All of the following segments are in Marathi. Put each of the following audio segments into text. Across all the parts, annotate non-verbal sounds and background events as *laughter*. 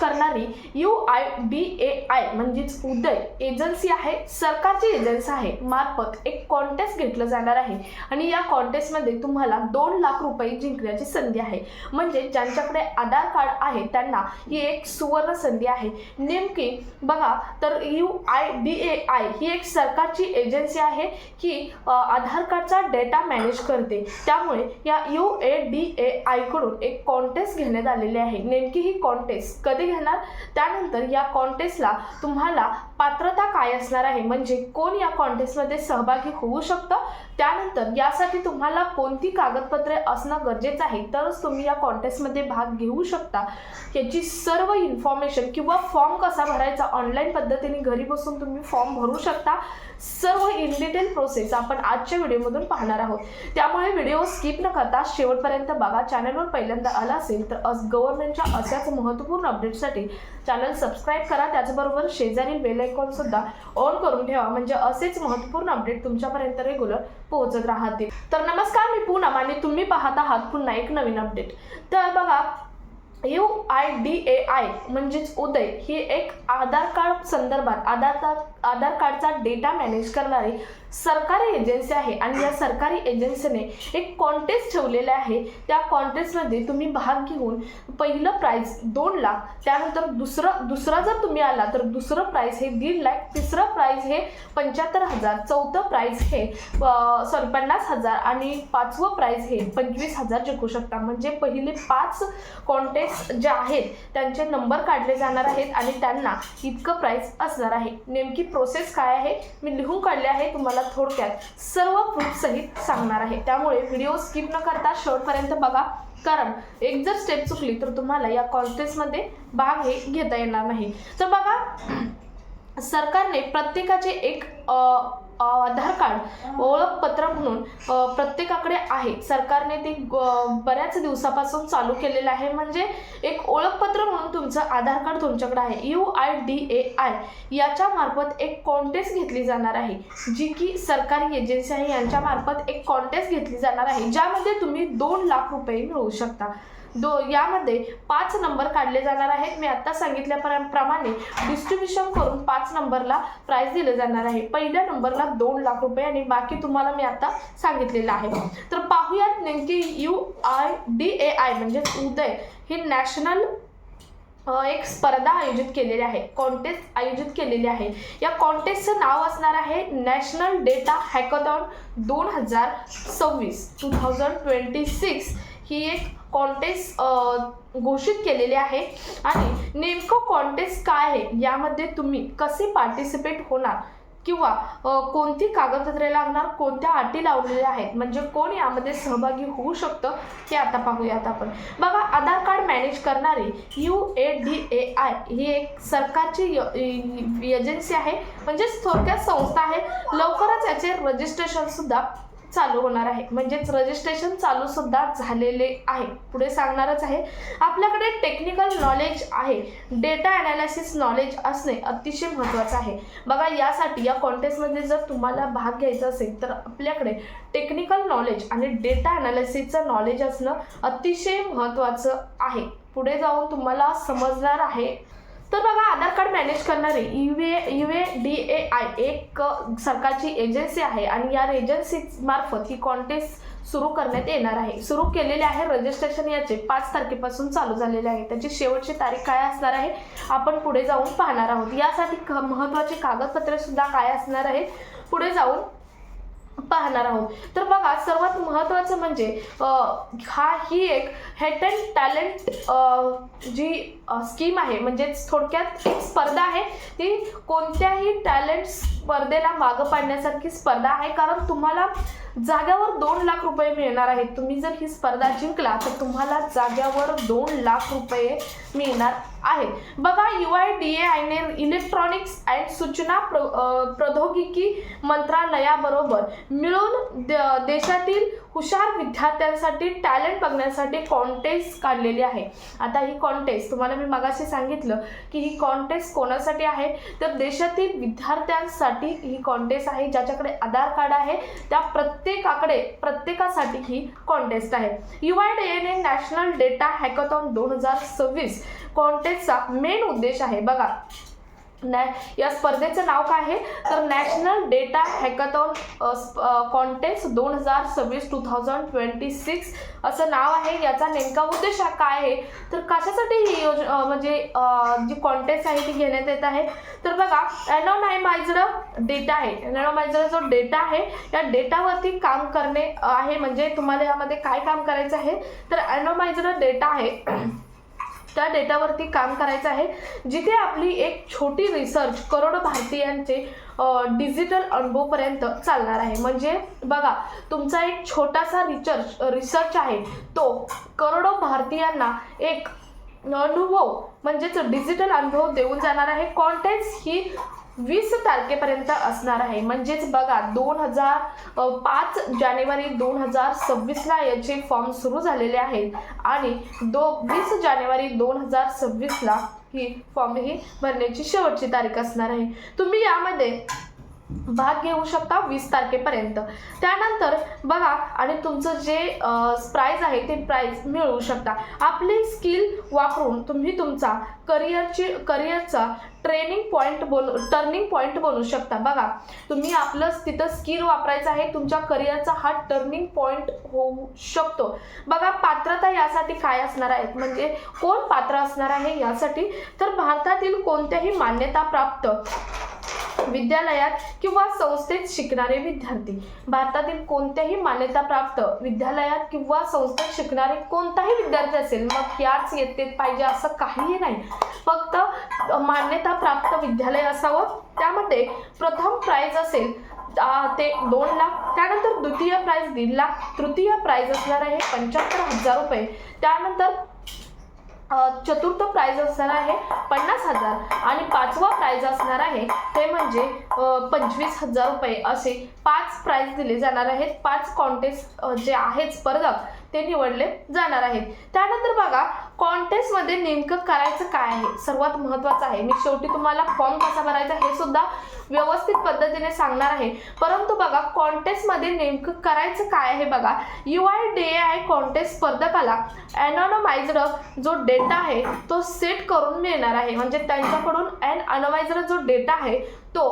करणारी U I D A I म्हणजेच उदय एजन्सी आहे. सरकारची एजन्सी आहे. मार्फत एक कॉन्टेस्ट घेतलं जाणार आहे. आणि या कॉन्टेस्टमध्ये तुम्हाला दोन लाख रुपये जिंकण्याची संधी आहे. म्हणजे ज्यांच्याकडे आधार कार्ड आहे त्यांना ही एक सुवर्ण संधी आहे. नेमकी बघा तर U I D A I ही एक सरकारची एजन्सी आहे की आधार कार्डचा डेटा मॅनेज करते. त्यामुळे या यू ए डी ए आयकडून एक कॉन्टेस्ट घेण्यात आलेली आहे. नेमकी ही कॉन्टेस्ट कधी घेणार? त्यानंतर या कॉन्टेस्टला तुम्हाला पात्रता काय असणार आहे? म्हणजे कोण या कॉन्टेस्टमध्ये सहभागी होऊ शकतं? त्यानंतर यासाठी तुम्हाला कोणती कागदपत्रे असणं गरजेचं आहे? तरच तुम्ही या कॉन्टेस्टमध्ये भाग घेऊ शकता. याची सर्व इन्फॉर्मेशन किंवा फॉर्म कसा भरायचा? ऑनलाईन पद्धतीने घरी बसून तुम्ही फॉर्म भरू शकता. सर्व इन डिटेल प्रोसेस आपण आजच्या व्हिडिओमधून पाहणार आहोत. त्यामुळे व्हिडिओ स्किप न करता शेवटपर्यंत बघा. चॅनलवर पहिल्यांदा आला असेल तर गव्हर्नमेंटच्या अशाच महत्त्वपूर्ण अपडेटसाठी चॅनल सबस्क्राईब करा. त्याचबरोबर शेजारील बेल आयकॉन सुद्धा ऑन करून ठेवा. म्हणजे असेच महत्त्वपूर्ण अपडेट तुमच्यापर्यंत रेग्युलर पोहोचत राहतील. तर नमस्कार मी पूनम आणि तुम्ही पाहत आहात पुन्हा एक नवीन अपडेट तर बघा U I D A I म्हणजेच उदय ही एक आधार कार्ड संदर्भात आधार आधार कार्डचा डेटा मॅनेज करणारी सरकारी एजन्सी आहे आणि या सरकारी एजन्सीने एक कॉन्टेस्ट ठेवलेला आहे. त्या कॉन्टेस्टमध्ये तुम्ही भाग घेऊन पहिलं प्राईज दोन लाख त्यानंतर दुसरं दुसरा जर तुम्ही आला तर दुसरं प्राईज हे दीड लाख तिसरं प्राईज हे पंच्याहत्तर हजार चौथं प्राईज हे सॉरी पन्नास हजार आणि पाचवं प्राईज हे पंचवीस हजार जिंकू शकता. म्हणजे पहिले पाच कॉन्टेस्ट जे आहेत त्यांचे नंबर काढले जाणार आहेत आणि त्यांना इतकं प्राईज असणार आहे. नेमकी प्रोसेस काय आहे मी लिहून काढले आहे तुम्हाला थोडक्यात सर्व प्रूफ सहित सांगणार आहे. त्यामुळे व्हिडिओ स्किप न करता शेवटपर्यंत बघा. कारण एक जर स्टेप चुकली तर तुम्हाला या कॉन्टेस्टमध्ये भाग हे घेता येणार नाही. तर बघा सरकारने प्रत्येकाचे एक आधार कार्ड ओळखपत्र म्हणून प्रत्येकाकडे आहे. सरकारने ते बऱ्याच दिवसापासून चालू केलेलं आहे. म्हणजे एक ओळखपत्र म्हणून तुमचं आधार कार्ड तुमच्याकडे आहे. U I D A I याच्या मार्फत एक कॉन्टेस्ट घेतली जाणार आहे. जी की सरकारी एजन्सी आहे यांच्यामार्फत एक कॉन्टेस्ट घेतली जाणार आहे. ज्यामध्ये तुम्ही दोन लाख रुपये मिळवू शकता. दो यामध्ये पाच नंबर काढले जाणार आहेत. मी आत्ता सांगितल्याप्रमाणे डिस्ट्रीब्युशन करून पाच नंबरला प्राईज दिलं जाणार आहे. पहिल्या नंबरला दोन लाख रुपये आणि बाकी तुम्हाला मी आता सांगितलेलं आहे. तर पाहूयात नेमकी U I D A I म्हणजे उदय हे नॅशनल एक स्पर्धा आयोजित केलेली आहे. कॉन्टेस्ट आयोजित केलेली आहे. या कॉन्टेस्टचं नाव असणार आहे नॅशनल डेटा हॅकॉथॉन दोन हजार सव्वीस टू थाउजंड ट्वेंटी सिक्स ही एक कॉन्टेस्ट घोषित केलेली आहे. आणि नेमकं कॉन्टेस्ट काय आहे? यामध्ये तुम्ही कसे पार्टिसिपेट होणार? किंवा कोणती कागदपत्रे लागणार? कोणत्या अटी लावलेल्या आहेत? म्हणजे कोण यामध्ये सहभागी होऊ शकतं? हे आता पाहूयात आपण. बघा आधार कार्ड मॅनेज करणारी U A D A I ही एक सरकारची य- एजन्सी आहे. म्हणजेच थोडक्यात संस्था आहे. लवकरच याचे रजिस्ट्रेशनसुद्धा चालू होणार आहे. म्हणजेच रजिस्ट्रेशन चालू सुद्धा झालेले आहे. पुढे सांगणारच आहे आपल्याकडे टेक्निकल नॉलेज आहे. डेटा अनालिसिस नॉलेज असणे अतिशय महत्त्वाचं आहे. बघा यासाठी या कॉन्टेस्टमध्ये जर तुम्हाला भाग घ्यायचा असेल तर आपल्याकडे टेक्निकल नॉलेज आणि डेटा अनालिसिसचं नॉलेज असणं अतिशय महत्त्वाचं आहे. पुढे जाऊन तुम्हाला समजणार आहे. तर मॅनेज करणारे U A U A D A I एक सरकारची एजन्सी आहे आणि या एजन्सी मार्फत ही कॉन्टेस्ट सुरू करण्यात येणार आहे. सुरू केलेले आहे रजिस्ट्रेशन याचे. पाच तारखेपासून चालू झालेले आहे. त्याची शेवटची तारीख काय असणार आहे? आपण पुढे जाऊन पाहणार आहोत. यासाठी क महत्त्वाचे कागदपत्रे सुद्धा काय असणार आहे? पुढे जाऊन पाहणार आहोत. तर बघा सर्वात महत्त्वाचं म्हणजे हा ही एक हेट अँड टॅलेंट जी स्कीम आहे म्हणजेच थोडक्यात एक स्पर्धा आहे ती कोणत्याही टॅलेंट स्पर्धेला मागं पाडण्यासारखी स्पर्धा आहे. कारण तुम्हाला जाग्यावर दोन लाख रुपये मिळणार आहेत. तुम्ही जर ही स्पर्धा जिंकला तर तुम्हाला जाग्यावर दोन लाख रुपये मिळणार. आहे. बघा यू आय डी ए आयने इलेक्ट्रॉनिक्स अँड सूचना प्र प्रौद्योगिकी मंत्रालयाबरोबर मिळून द- देशातील हुशार विद्यार्थ्यांसाठी टॅलेंट बघण्यासाठी कॉन्टेस्ट काढलेली आहे. आता ही कॉन्टेस्ट तुम्हाला मी मगाशी सांगितलं की ही कॉन्टेस्ट कोणासाठी आहे? तर देशातील विद्यार्थ्यांसाठी ही कॉन्टेस्ट आहे ज्याच्याकडे आधार कार्ड आहे त्या प्रत्येकाकडे प्रत्येकासाठी ही कॉन्टेस्ट आहे. यू आय डी एने नॅशनल डेटा हॅकॉथॉन दोन हजार सव्वीस कॉन्टेस्टचा मेन उद्देश आहे. बघा नॅ या स्पर्धेचं नाव काय आहे? तर नॅशनल डेटा हॅकॅथॉन कॉन्टेस्ट दोन हजार सव्वीस टू थाउजंड ट्वेंटी सिक्स असं नाव आहे. याचा नेमका उद्देश काय आहे? तर कशासाठी ही योज म्हणजे जी कॉन्टेस्ट आहे ती घेण्यात येत आहे? तर बघा ॲनोनायमाइज्ड डेटा आहे. ॲनोनायमाइज्ड जो डेटा आहे या डेटावरती काम करणे आहे. म्हणजे तुम्हाला यामध्ये काय काम करायचं आहे? तर ॲनोनायज्ड डेटा आहे. त्या डेटावरती काम करायचं आहे. जिथे आपली एक छोटी रिसर्च करोडो भारतीयांचे डिजिटल अनुभवपर्यंत चालणार आहे. म्हणजे बघा तुमचा एक छोटासा रिसर्च रिसर्च आहे. तो करोडो भारतीयांना एक अनुभव म्हणजेच डिजिटल अनुभव देऊन जाणार आहे. कॉन्टेस्ट ही वीस तारखेपर्यंत असणार आहे. म्हणजेच बघा दोन हजार पाच जानेवारी दोन हजार सव्वीसला याचे फॉर्म सुरू झालेले आहेत. आणि दो वीस जानेवारी दोन हजार सव्वीसला ही फॉर्म ही भरण्याची शेवटची तारीख असणार आहे. तुम्ही यामध्ये भाग घेऊ शकता वीस तारखेपर्यंत. त्यानंतर बघा आणि तुमचं जे प्राईज आहे ते प्राईज मिळवू शकता. आपली स्किल वापरून तुम्ही तुमचा करिअरची करिअरचा ट्रेनिंग पॉईंट बोल टर्निंग पॉईंट बनू शकता. बघा तुम्ही आपलं तिथं स्किल वापरायचं आहे तुमच्या करिअरचा हा टर्निंग पॉईंट होऊ शकतो. बघा पात्रता यासाठी काय असणार आहेत? म्हणजे कोण पात्र असणार आहे यासाठी? तर भारतातील कोणत्याही मान्यताप्राप्त विद्यालयात किंवा संस्थेत शिकणारे विद्यार्थी. भारतातील कोणत्याही मान्यताप्राप्त विद्यालयात किंवा संस्थेत शिकणारे कोणताही विद्यार्थी असेल मग याच येतेत पाहिजे असं काहीही नाही. फक्त मान्यताप्राप्त विद्यालय असावं. त्यामध्ये प्रथम प्राईज असेल ते दोन लाख. त्यानंतर द्वितीय प्राईज दीड लाख. तृतीय प्राईज असणार आहे पंच्याहत्तर हजार रुपये. त्यानंतर चतुर्थ प्राईज असणार आहे पन्नास हजार आणि पाचवा प्राईज असणार आहे ते म्हणजे पंचवीस हजार रुपये असे पाच प्राईज दिले जाणार आहेत. पाच कॉन्टेस्ट जे आहेत स्पर्धक ते निवडले जाणार आहेत. त्यानंतर बघा कॉन्टेस्टमध्ये नेमकं करायचं काय आहे? सर्वात महत्त्वाचं आहे. मी शेवटी तुम्हाला फॉर्म कसा भरायचा हे सुद्धा व्यवस्थित पद्धतीने सांगणार आहे. परंतु बघा कॉन्टेस्टमध्ये नेमकं करायचं काय आहे बघा? U I D I contest स्पर्धकाला anonymized जो डेटा आहे तो सेट करून मिळणार आहे. म्हणजे त्यांच्याकडून ॲन अनोमाइज्ड जो डेटा आहे तो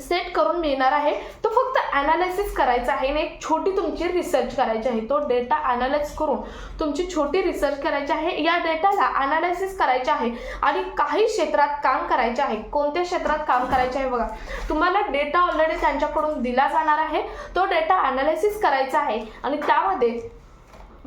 सेट करून मिळणार आहे. तो फक्त ॲनालिसिस करायचं आहे आणि एक छोटी तुमची रिसर्च करायची आहे. तो डेटा ॲनालाइज करून तुमची छोटी रिसर्च करायची आहे. या डेटाला ॲनालिसिस करायचे आहे आणि काही क्षेत्रात काम करायचे आहे. कोणत्या क्षेत्रात काम करायचे आहे बघा. तुम्हाला डेटा ऑलरेडी त्यांच्याकडून दिला जाणार आहे. तो डेटा ॲनालिसिस करायचा आहे आणि त्यामध्ये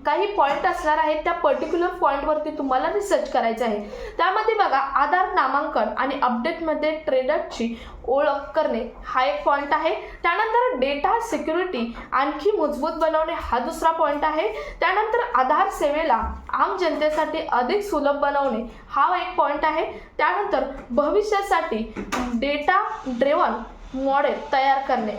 काही पॉईंट असणार आहेत त्या पर्टिक्युलर पॉईंटवरती तुम्हाला रिसर्च करायचं आहे. त्यामध्ये बघा आधार नामांकन आणि अपडेटमध्ये ट्रेडरची ओळख करणे हा एक पॉईंट आहे. त्यानंतर डेटा सिक्युरिटी आणखी मजबूत बनवणे हा दुसरा पॉईंट आहे. त्यानंतर आधार सेवेला आम जनतेसाठी अधिक सुलभ बनवणे हा एक पॉईंट आहे. त्यानंतर भविष्यासाठी डेटा ड्रेवन मॉडेल तयार करणे.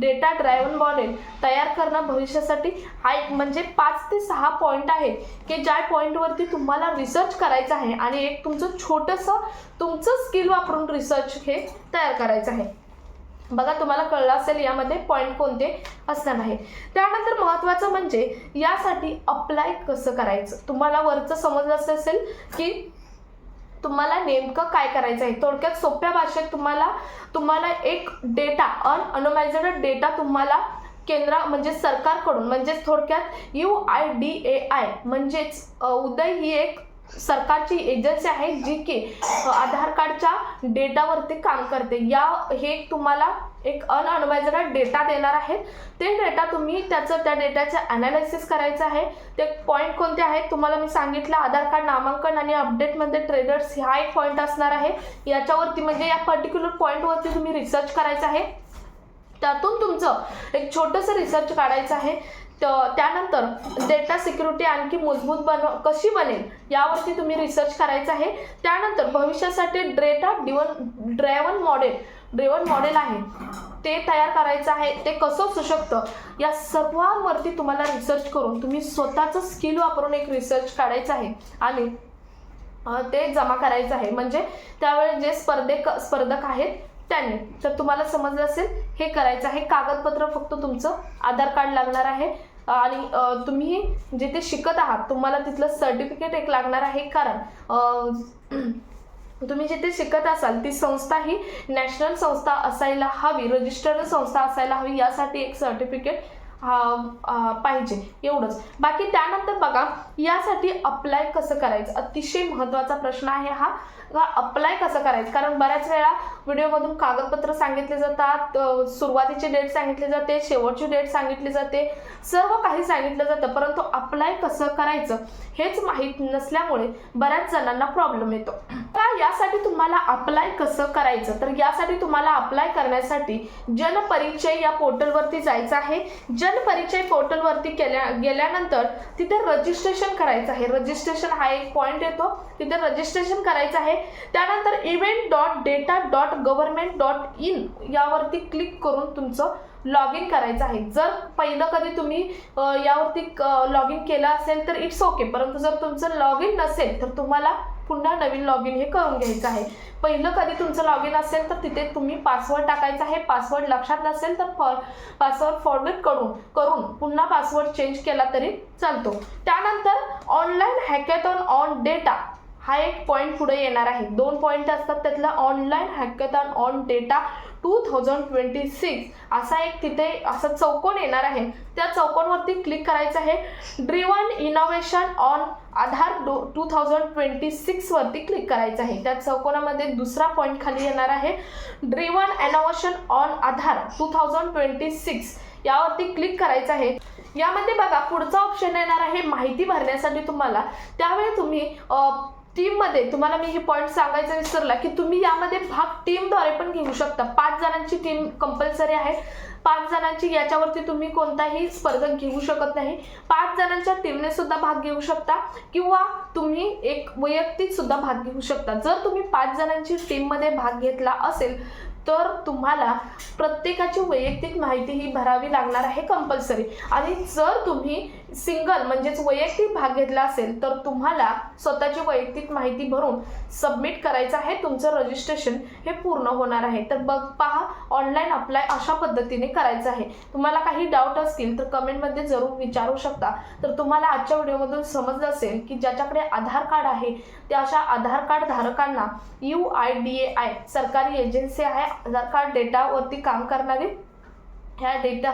डेटा ड्रायव्हन मॉडेल तयार करणं भविष्यासाठी हा एक म्हणजे पाच ते सहा पॉईंट आहे की ज्या पॉईंटवरती तुम्हाला रिसर्च करायचं आहे आणि एक तुमचं छोटंसं तुमचं स्किल वापरून रिसर्च हे तयार करायचं आहे. बघा तुम्हाला कळलं असेल यामध्ये पॉईंट कोणते असणार आहे. त्यानंतर महत्त्वाचं म्हणजे यासाठी अप्लाय कसं करायचं? तुम्हाला वरचं समजलं असेल की तुम्हाला नेमकं काय करायचं आहे? थोडक्यात सोप्या भाषेत तुम्हाला तुम्हाला एक डेटा अनअनोमायझेड डेटा तुम्हाला केंद्र म्हणजे सरकारकडून म्हणजेच थोडक्यात U I D A I म्हणजेच उदय ही एक सरकारची एजन्सी आहे जी की आधार कार्डच्या डेटावरती काम करते. या हे तुम्हाला एक अनअनवायझड डेटा देणार आहेत. ते डेटा तुम्ही त्याचं त्या डेटाचं ॲनालिसिस करायचं आहे. ते पॉईंट कोणते आहेत? तुम्हाला मी सांगितलं आधार कार्ड नामांकन आणि अपडेटमध्ये ट्रेडर्स हा एक पॉईंट असणार आहे. याच्यावरती म्हणजे या पर्टिक्युलर पॉईंटवरती तुम्ही रिसर्च करायचं आहे. त्यातून तुमचं एक छोटंसं रिसर्च काढायचं आहे. त्यानंतर डेटा सिक्युरिटी आणखी मजबूत बन कशी बनेल यावरती तुम्ही रिसर्च करायचं आहे. त्यानंतर भविष्यासाठी data डिवन driven model driven model आहे. ते तयार करायचं आहे. ते कसं असू शकतं या सर्वांवरती तुम्हाला रिसर्च करून तुम्ही स्वतःचं स्किल वापरून एक रिसर्च काढायचं आहे. आणि ते जमा करायचं आहे. म्हणजे त्यावेळेस जे स्पर्धे स्पर्धक आहेत त्यांनी तर तुम्हाला समजलं असेल हे करायचं आहे. कागदपत्र फक्त तुमचं आधार कार्ड लागणार आहे. आणि तुम्ही जिथे शिकत आहात तुम्हाला तिथलं सर्टिफिकेट एक लागणार आहे. कारण *clears throat* तुम्ही जिथे शिकत असाल ती संस्था ही नॅशनल संस्था असायला हवी रजिस्टर्ड संस्था असायला हवी यासाठी एक सर्टिफिकेट पाहिजे एवढंच. बाकी त्यानंतर बघा यासाठी अप्लाय कसं करायचं? अतिशय महत्त्वाचा प्रश्न आहे हा. अप्लाय कसं करायचं? कारण बऱ्याच वेळा व्हिडिओमधून कागदपत्र सांगितले जातात सुरुवातीची डेट सांगितली जाते शेवटची डेट सांगितली जाते सर्व काही सांगितलं जातं. परंतु अप्लाय कसं करायचं? हेच माहीत नसल्यामुळे बऱ्याच जणांना प्रॉब्लेम येतो. का यासाठी तुम्हाला अप्लाय कसं करायचं? तर यासाठी तुम्हाला अप्लाय करण्यासाठी जनपरिचय या पोर्टलवरती जायचं आहे. जनपरिचय पोर्टलवरती केल्या गेल्यानंतर तिथे रजिस्ट्रेशन करायचं आहे. रजिस्ट्रेशन हा एक पॉईंट येतो. तिथे रजिस्ट्रेशन करायचं आहे. त्यानंतर event dot data dot government dot in यावरती क्लिक करून तुमचं लॉग इन करायचं आहे. जर पहिलं कधी तुम्ही यावरती लॉग इन केलं असेल तर इट्स ओके परंतु जर तुमचं लॉग इन नसेल तर तुम्हाला पुन्हा नवीन लॉग इन हे करून घ्यायचं आहे. पहिलं कधी तुमचं लॉग इन असेल तर तिथे तुम्ही पासवर्ड टाकायचा आहे. पासवर्ड लक्षात नसेल तर फॉर पासवर्ड फॉरवर्ड करून करून पुन्हा पासवर्ड चेंज केला तरी चालतो. त्यानंतर ऑनलाईन हॅकॅथॉन ऑन डेटा हा एक पॉईंट पुढे येणार आहे. दोन पॉईंट असतात त्यातला online hackathon on data two thousand twenty six असा एक तिथे असा चौकोन येणार आहे. त्या चौकोनवरती क्लिक करायचं आहे. ड्रिवन इनोव्हेशन ऑन आधार डो टू थाउजंड ट्वेंटी सिक्सवरती क्लिक करायचं आहे. त्या चौकोनामध्ये दुसरा पॉईंट खाली येणार आहे. Driven innovation on Aadhaar two thousand twenty six यावरती क्लिक करायचं आहे. यामध्ये बघा पुढचा ऑप्शन येणार आहे माहिती भरण्यासाठी तुम्हाला. त्यावेळी तुम्ही टीममध्ये तुम्हाला मी हे पॉईंट सांगायचं विसरला की तुम्ही यामध्ये भाग टीमद्वारे पण घेऊ शकता. पाच जणांची टीम कंपल्सरी आहे. पाच जणांची याच्यावरती तुम्ही कोणताही स्पर्धक घेऊ शकत नाही. पाच जणांच्या टीमने सुद्धा भाग घेऊ शकता किंवा तुम्ही एक वैयक्तिक सुद्धा भाग घेऊ शकता. जर तुम्ही पाच जणांची टीममध्ये भाग घेतला असेल तर तुम्हाला प्रत्येकाची वैयक्तिक माहिती ही भरावी लागणार आहे कंपल्सरी आणि जर तुम्ही सिंगल म्हणजेच वैयक्तिक भाग घेतला असेल तर तुम्हाला स्वतःची वैयक्तिक माहिती भरून सबमिट करायचं आहे. तुमचं रजिस्ट्रेशन हे पूर्ण होणार आहे. तर बघ पहा ऑनलाईन अप्लाय अशा पद्धतीने करायचं आहे. तुम्हाला काही डाऊट असतील तर कमेंटमध्ये जरूर विचारू शकता. तर तुम्हाला आजच्या व्हिडिओमधून समजलं असेल की ज्याच्याकडे आधार कार्ड आहे त्या अशा आधार कार्ड धारकांना U I D A I सरकारी एजन्सी आहे आधार कार्ड डेटावरती काम करणारी ह्या डेटा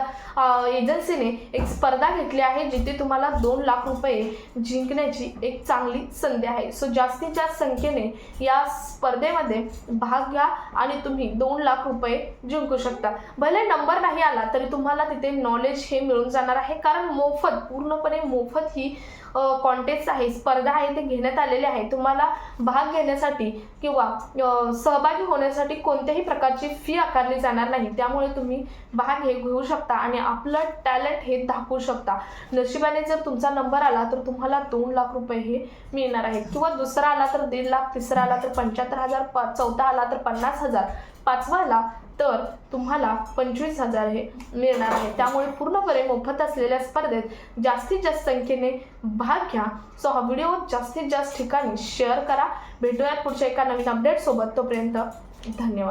एजन्सीने एक स्पर्धा घेतली आहे जिथे तुम्हाला दोन लाख रुपये जिंकण्याची एक चांगली संधी आहे. सो जास्तीत जास्त संख्येने या स्पर्धेमध्ये भाग घ्या आणि तुम्ही दोन लाख रुपये जिंकू शकता. भले नंबर नाही आला तरी तुम्हाला तिथे नॉलेज हे मिळून जाणार आहे. कारण मोफत पूर्णपणे मोफत ही कॉन्टेस्ट आहे स्पर्धा आहे ते घेण्यात आलेले आहे. तुम्हाला भाग घेण्यासाठी किंवा सहभागी होण्यासाठी कोणत्याही प्रकारची फी आकारली जाणार नाही. त्यामुळे तुम्ही भाग हे घेऊ शकता आणि आपलं टॅलेंट हे दाखवू शकता. नशिबाने जर तुमचा नंबर आला तर तुम्हाला दोन लाख रुपये हे मिळणार आहेत. किंवा दुसरा आला तर दीड लाख तिसरा आला तर पंच्याहत्तर हजार प चौथा आला तर पन्नास हजार. पाचवा आला तर तुम्हाला पंचवीस हजार हे मिळणार आहे. त्यामुळे पूर्णपणे मोफत असलेल्या स्पर्धेत जास्तीत जास्त संख्येने भाग घ्या. सो हा व्हिडिओ जास्तीत जास्त ठिकाणी शेअर करा. भेटूयात पुढच्या एका नवीन अपडेटसोबत तोपर्यंत धन्यवाद.